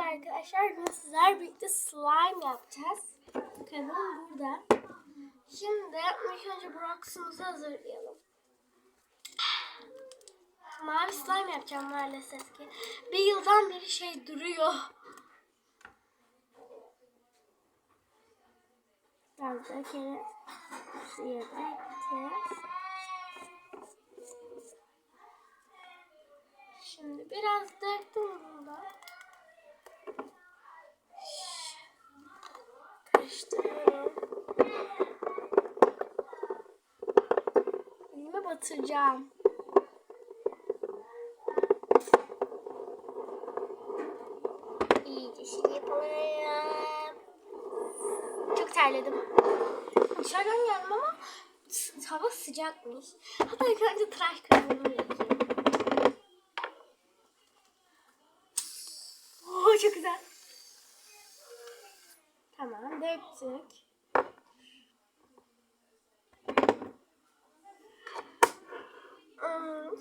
Arkadaşlar bugün sizler birlikte slime yapacağız. Kadın burada. Şimdi ilk önce Brox'umuzu hazırlayalım. Mavi slime yapacağım maalesef ki. Bir yıldan beri şey duruyor. Biraz da kere suya. Şimdi biraz döktüm bundan. Karıştırıyorum. Elime batıracağım. İyice şey yapalım. Çok terledim. Dışarıdan geldim ama hava sıcakmış. Hatta önce tıraş kremimi yapayım. Oo, çok güzel. Tamam döktük.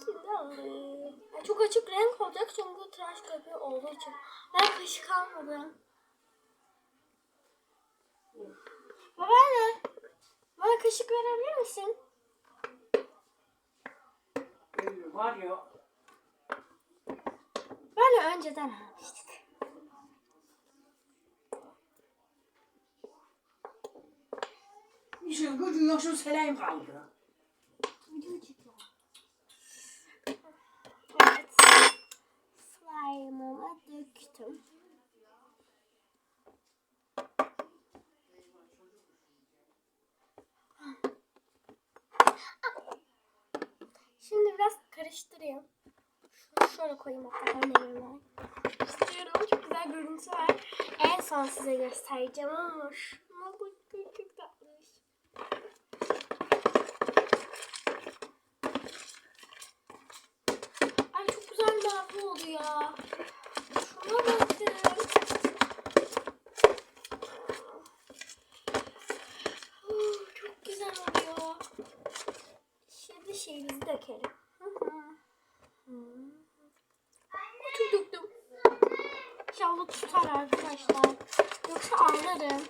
Şimdi alayım. Çok açık renk olacak çünkü tıraş köpüğü olduğu için. Ben kaşık almadım. Babaanne. Bana kaşık verebilir misin? Var ya. Böyle önceden almıştık. İşin gücün yok şu seleyim kaldı. Evet. Slime'ımı döktüm. Şimdi biraz karıştırayım. Şunu şöyle koyayım hatta ben. Karıştırıyorum. Çok güzel görüntü var. En son size göstereceğim ama şuna bakın çok tatlış. Ay çok güzel mavi oldu ya. Şuna bakın. Oh, çok güzel oluyor. Şimdi şeyimizi dökelim. Hı hı. Hı. Çok döktüm. İnşallah tutar arkadaşlar. Yoksa ağlarım.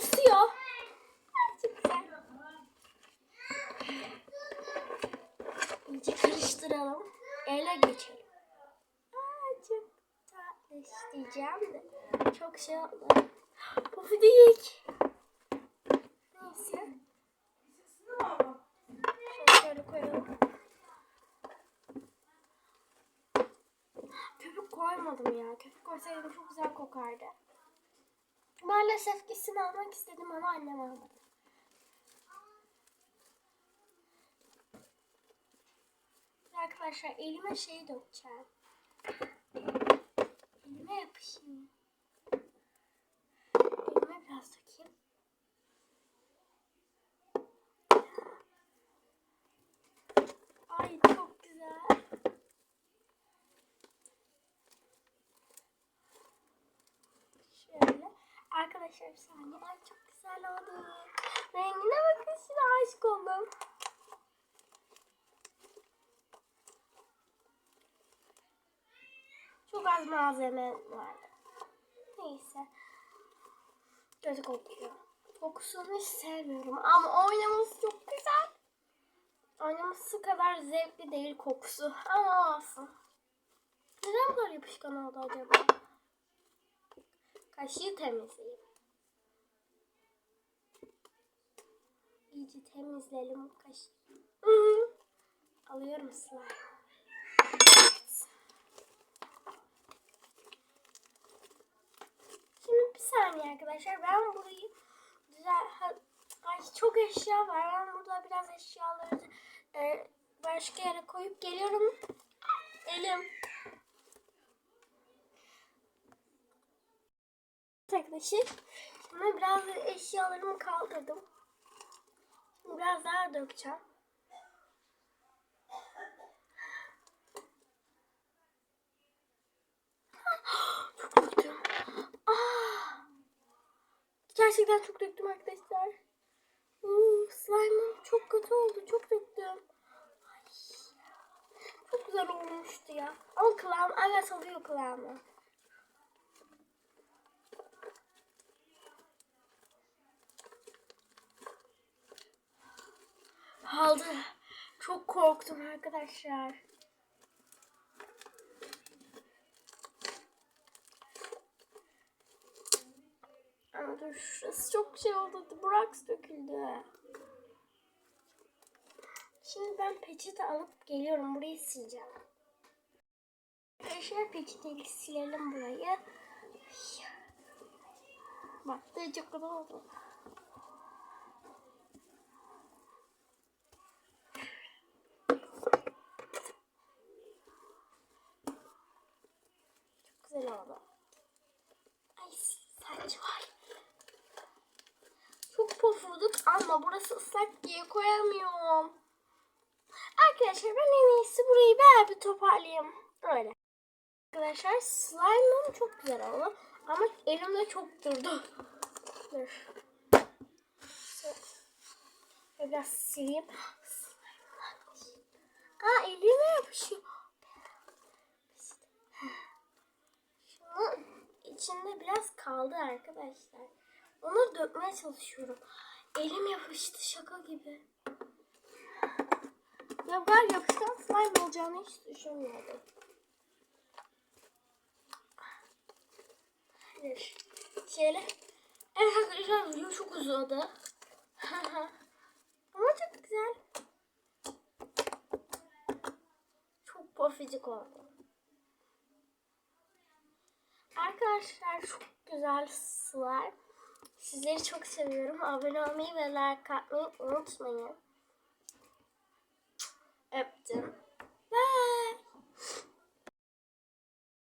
Tutuyor. İyice karıştıralım. Ele geçelim. Aa, çok tatlış diyeceğim de. Çok şey oldu. Pofidik. Neyse. Koyalım. Köpük koymadım ya. Köpük koysaydım çok güzel kokardı. Maalesef gitsin almak istedim ama annem almadı. Arkadaşlar elime şey dökeceğim. Elime yapışayım. Elime biraz dökeyim. Ay çok güzel. Şöyle. Arkadaşlar çok güzel oldu. Rengine bakın şuna aşık oldum. Çok az malzeme vardı. Neyse. Kötü kokuyor. Kokusunu hiç sevmiyorum ama oynaması çok güzel. Oynaması kadar zevkli değil kokusu ama olsun. Neden bu kadar yapışkan oldu acaba? Kaşığı temizleyeyim. İyice temizleyelim hı. Alıyorum slime. Evet. Şimdi bir saniye arkadaşlar. Ben burayı güzel... Ay çok eşya var. Ben burada biraz eşyaları e, başka yere koyup geliyorum. Elim. Arkadaşlar. Şimdi biraz eşyalarımı kaldırdım. Biraz daha dökeceğim. Çok döktüm. Ah! Gerçekten çok döktüm arkadaşlar. Uuu, slime'ım çok kötü oldu. Çok döktüm. Ay. olmuştu ya. Ama kulağım evet alıyor kulağımı. Aldı. Çok korktum arkadaşlar. Ama dur şurası çok şey oldu. Brax döküldü. Şimdi ben peçete alıp geliyorum. Burayı sileceğim. Arkadaşlar peçeteyle silelim burayı. Bak ne çok oldu. Oldu. Ay saç var. Çok pofuduk ama burası ıslak diye koyamıyorum. Arkadaşlar ben en iyisi burayı bir bir toparlayayım. Öyle. Arkadaşlar slime'ım çok güzel oldu. Ama elimde çok durdu. Dur. Biraz sileyim. Aa elime yapışıyor. Şunun içinde biraz kaldı arkadaşlar. Onu dökmeye çalışıyorum. Elim yapıştı şaka gibi. Ya ben yapışkan slime olacağını hiç düşünmüyordum. Hayır. Şöyle. Evet arkadaşlar video çok uzadı. Ama çok güzel. Çok poficik oldu. Arkadaşlar çok güzel sular. Sizleri çok seviyorum. Abone olmayı ve like atmayı unutmayın. Öptüm. Bye.